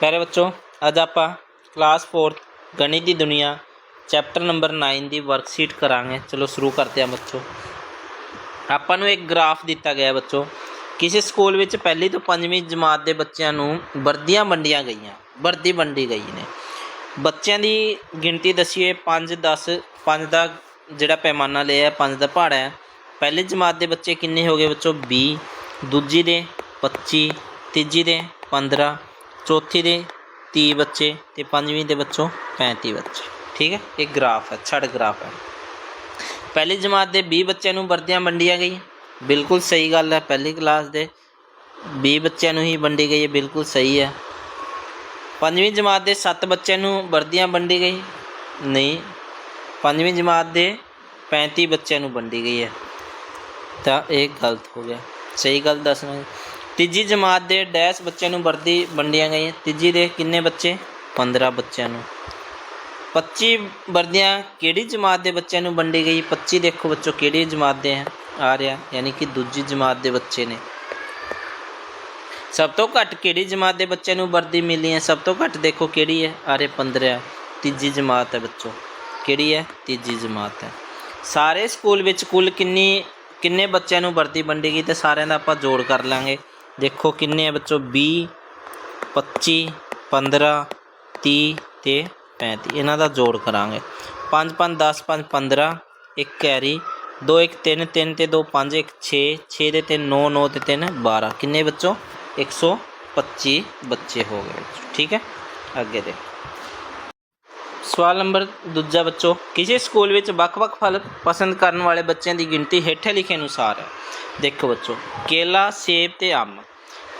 ਪਿਆਰੇ ਬੱਚੋ, ਅੱਜ ਆਪਾਂ ਕਲਾਸ 4 ਗਣਿਤ ਦੀ ਦੁਨੀਆ ਚੈਪਟਰ ਨੰਬਰ 9 ਦੀ ਵਰਕਸ਼ੀਟ ਕਰਾਂਗੇ। ਚਲੋ ਸ਼ੁਰੂ ਕਰਦੇ ਹਾਂ ਬੱਚੋ। ਆਪਾਂ ਨੂੰ ਇੱਕ ਗ੍ਰਾਫ ਦਿੱਤਾ ਗਿਆ ਹੈ ਬੱਚੋ। ਕਿਸੇ ਸਕੂਲ ਵਿੱਚ ਪਹਿਲੀ ਤੋਂ ਪੰਜਵੀਂ ਜਮਾਤ ਦੇ ਬੱਚਿਆਂ ਨੂੰ ਵਰਦੀਆਂ ਵੰਡੀਆਂ ਗਈਆਂ। ਵਰਦੀ ਵੰਡੀ ਗਈ ਨੇ। ਬੱਚਿਆਂ ਦੀ ਗਿਣਤੀ ਦੱਸੀਏ 5 10 5 ਦਾ ਜਿਹੜਾ ਪੈਮਾਨਾ ਲਿਆ 5 ਦਾ ਪਹਾੜਾ ਹੈ। ਪਹਿਲੀ ਜਮਾਤ ਦੇ ਬੱਚੇ ਕਿੰਨੇ ਹੋ ਗਏ ਬੱਚੋ? 20 ਦੂਜੀ ਦੇ 25 ਤੀਜੀ ਦੇ 15 ਚੌਥੀ ਦੇ 30 ਬੱਚੇ ਤੇ ਪੰਜਵੀਂ ਦੇ ਬੱਚੋਂ 35 ਬੱਚੇ। ਠੀਕ ਹੈ? ਇਹ ਗ੍ਰਾਫ ਹੈ ਛੜ ਗ੍ਰਾਫ ਹੈ। ਪਹਿਲੀ ਜਮਾਤ ਦੇ 20 ਬੱਚਿਆਂ ਨੂੰ ਵਰਦੀਆਂ ਵੰਡੀਆਂ ਗਈਆਂ। ਬਿਲਕੁਲ ਸਹੀ ਗੱਲ ਹੈ, ਪਹਿਲੀ ਕਲਾਸ ਦੇ 20 ਬੱਚਿਆਂ ਨੂੰ ਹੀ ਵੰਡੀ ਗਈ ਹੈ, ਬਿਲਕੁਲ ਸਹੀ ਹੈ। ਪੰਜਵੀਂ ਜਮਾਤ ਦੇ 7 ਬੱਚਿਆਂ ਨੂੰ ਵਰਦੀਆਂ ਵੰਡੀ ਗਈ। ਨਹੀਂ, ਪੰਜਵੀਂ ਜਮਾਤ ਦੇ 35 ਬੱਚਿਆਂ ਨੂੰ ਵੰਡੀ ਗਈ ਹੈ। ਤਾਂ ਇਹ ਗਲਤ ਹੋ ਗਿਆ। ਸਹੀ ਗੱਲ ਦੱਸਣਾ ਹੈ। ਤੀਜੀ ਜਮਾਤ ਦੇ ਡੈਸ਼ ਬੱਚਿਆਂ ਨੂੰ ਵਰਦੀ ਵੰਡੀਆਂ ਗਈਆਂ। ਤੀਜੀ ਦੇ ਕਿੰਨੇ ਬੱਚੇ? 15 ਬੱਚਿਆਂ ਨੂੰ। 25 ਵਰਦੀਆਂ ਕਿਹੜੀ ਜਮਾਤ ਦੇ ਬੱਚਿਆਂ ਨੂੰ ਵੰਡੀ ਗਈ? 25 ਦੇਖੋ ਬੱਚੋ, ਕਿਹੜੀ ਜਮਾਤ ਦੇ ਹੈ ਆ ਰਿਹਾ, ਯਾਨੀ ਕਿ ਦੂਜੀ ਜਮਾਤ ਦੇ ਬੱਚੇ ਨੇ। ਸਭ ਤੋਂ ਘੱਟ ਕਿਹੜੀ ਜਮਾਤ ਦੇ ਬੱਚਿਆਂ ਨੂੰ ਵਰਦੀ ਮਿਲੀ ਹੈ? ਸਭ ਤੋਂ ਘੱਟ ਦੇਖੋ ਕਿਹੜੀ ਹੈ? ਆ ਰਿਹਾ 15 ਤੀਜੀ ਜਮਾਤ ਹੈ ਬੱਚੋ। ਕਿਹੜੀ ਹੈ? ਤੀਜੀ ਜਮਾਤ ਹੈ। ਸਾਰੇ ਸਕੂਲ ਵਿੱਚ ਕੁੱਲ ਕਿੰਨੀ, ਕਿੰਨੇ ਬੱਚਿਆਂ ਨੂੰ ਵਰਦੀ ਵੰਡੀ ਗਈ ਤੇ ਸਾਰਿਆਂ ਦਾ ਆਪਾਂ ਜੋੜ ਕਰ ਲਾਂਗੇ। ਦੇਖੋ ਕਿੰਨੇ ਹੈ ਬੱਚੋ 20 25 15 30 ਤੇ 35 ਇਹਨਾਂ ਦਾ ਜੋੜ ਕਰਾਂਗੇ। 5 5 10 5 15 ਇੱਕ ਕੈਰੀ 2 1 3 3 ਤੇ 2 5 1 6 6 ਦੇ 3 9 9 ਤੇ 3 12 ਕਿੰਨੇ ਬੱਚੋ? 125 ਬੱਚੇ ਹੋ ਗਏ। ਠੀਕ ਹੈ? ਅੱਗੇ ਦੇ ਸਵਾਲ ਨੰਬਰ ਦੂਜਾ ਬੱਚੋ, ਕਿਸੇ ਸਕੂਲ ਵਿੱਚ ਵੱਖ-ਵੱਖ ਫਲ ਪਸੰਦ ਕਰਨ ਵਾਲੇ ਬੱਚਿਆਂ ਦੀ ਗਿਣਤੀ ਹੇਠ ਲਿਖੇ ਅਨੁਸਾਰ ਹੈ। ਦੇਖੋ ਬੱਚੋ, ਕੇਲਾ, ਸੇਬ ਤੇ ਅੰਬ।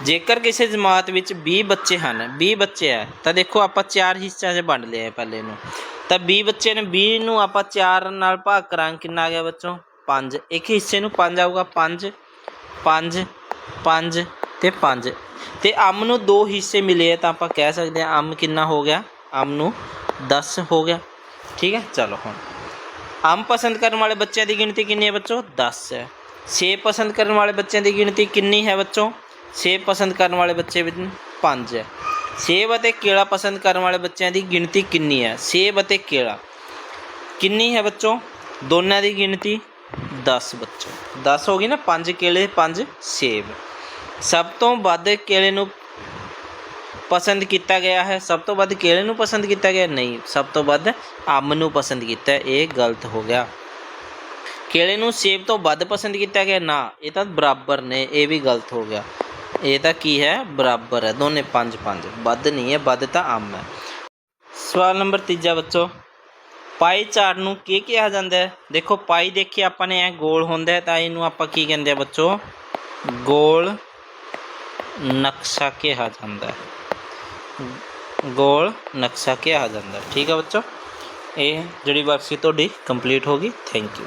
ਜੇਕਰ ਕਿਸੇ ਜਮਾਤ ਵਿੱਚ 20 ਬੱਚੇ ਹਨ 20 ਬੱਚੇ ਹੈ, ਤਾਂ ਦੇਖੋ ਆਪਾਂ ਚਾਰ ਹਿੱਸਿਆਂ 'ਚ ਵੰਡ ਲਿਆ ਪਹਿਲੇ ਨੂੰ। ਤਾਂ 20 ਬੱਚੇ ਨੇ 20 ਨੂੰ ਆਪਾਂ 4 ਨਾਲ ਭਾਗ ਕਰਾਂਗੇ, ਕਿੰਨਾ ਆ ਗਿਆ ਬੱਚੋ? 5 ਇੱਕ ਹਿੱਸੇ ਨੂੰ 5 ਆਊਗਾ 5 5 5 ਤੇ 5 ਤੇ ਅੰਬ ਨੂੰ ਦੋ ਹਿੱਸੇ ਮਿਲੇ ਹੈ ਤਾਂ ਆਪਾਂ ਕਹਿ ਸਕਦੇ ਹਾਂ ਅੰਬ ਕਿੰਨਾ ਹੋ ਗਿਆ? ਅੰਮ ਨੂੰ 10 ਹੋ ਗਿਆ ਠੀਕ ਹੈ ਚਲੋ ਹੁਣ ਅੰਬ ਪਸੰਦ ਕਰਨ ਵਾਲੇ ਬੱਚਿਆਂ ਦੀ ਗਿਣਤੀ ਕਿੰਨੀ ਹੈ ਬੱਚੋ 10 ਹੈ ਸੇਬ ਪਸੰਦ ਕਰਨ ਵਾਲੇ ਬੱਚਿਆਂ ਦੀ ਗਿਣਤੀ ਕਿੰਨੀ ਹੈ ਬੱਚੋ ਸੇਬ ਪਸੰਦ ਕਰਨ ਵਾਲੇ ਬੱਚੇ ਵਿੱਚ 5 ਹੈ ਸੇਬ ਅਤੇ ਕੇਲਾ ਪਸੰਦ ਕਰਨ ਵਾਲੇ ਬੱਚਿਆਂ ਦੀ ਗਿਣਤੀ ਕਿੰਨੀ ਹੈ ਸੇਬ ਅਤੇ ਕੇਲਾ ਕਿੰਨੀ ਹੈ ਬੱਚੋ ਦੋਨਾਂ ਦੀ ਗਿਣਤੀ 10 ਬੱਚੋ 10 ਹੋ ਗਈ ਨਾ 5 ਕੇਲੇ 5 ਸੇਬ ਸਭ ਤੋਂ ਵੱਧ ਕੇਲੇ ਨੂੰ ਪਸੰਦ ਕੀਤਾ ਗਿਆ ਹੈ। ਸਭ ਤੋਂ ਵੱਧ ਕੇਲੇ ਨੂੰ ਪਸੰਦ ਕੀਤਾ ਗਿਆ? ਨਹੀਂ, ਸਭ ਤੋਂ ਵੱਧ ਅੰਬ ਨੂੰ ਪਸੰਦ ਕੀਤਾ। ਇਹ ਗਲਤ ਹੋ ਗਿਆ। ਕੇਲੇ ਨੂੰ ਸੇਬ ਤੋਂ ਵੱਧ ਪਸੰਦ ਕੀਤਾ ਗਿਆ? ਨਾ, ਇਹ ਤਾਂ ਬਰਾਬਰ ਨੇ। ਇਹ ਵੀ ਗਲਤ ਹੋ ਗਿਆ। ਇਹ ਤਾਂ ਕੀ ਹੈ? ਬਰਾਬਰ ਹੈ। ਦੋਨੇ 5 5 ਵੱਧ ਨਹੀਂ ਹੈ। ਵੱਧ ਤਾਂ ਅੰਬ ਹੈ। ਸਵਾਲ ਨੰਬਰ ਤੀਜਾ ਬੱਚੋ। ਪਾਈ ਚਾਰਟ ਨੂੰ ਕੀ ਕਿਹਾ ਜਾਂਦਾ ਹੈ? ਦੇਖੋ, ਪਾਈ ਦੇਖੀ ਆਪਾਂ ਨੇ ਇਹ ਗੋਲ ਹੁੰਦਾ ਹੈ ਤਾਂ ਇਹਨੂੰ ਆਪਾਂ ਕੀ ਕਹਿੰਦੇ ਆ ਬੱਚੋ? ਗੋਲ ਨਕਸ਼ਾ ਕਿਹਾ ਜਾਂਦਾ ਹੈ। ਗੋਲ ਨਕਸ਼ਾ ਕਿਹਾ ਜਾਂਦਾ। ਠੀਕ ਹੈ ਬੱਚੋ? ਇਹ ਜਿਹੜੀ ਵਰਕਸ਼ੀਟ ਤੁਹਾਡੀ ਕੰਪਲੀਟ ਹੋ ਗਈ। Thank you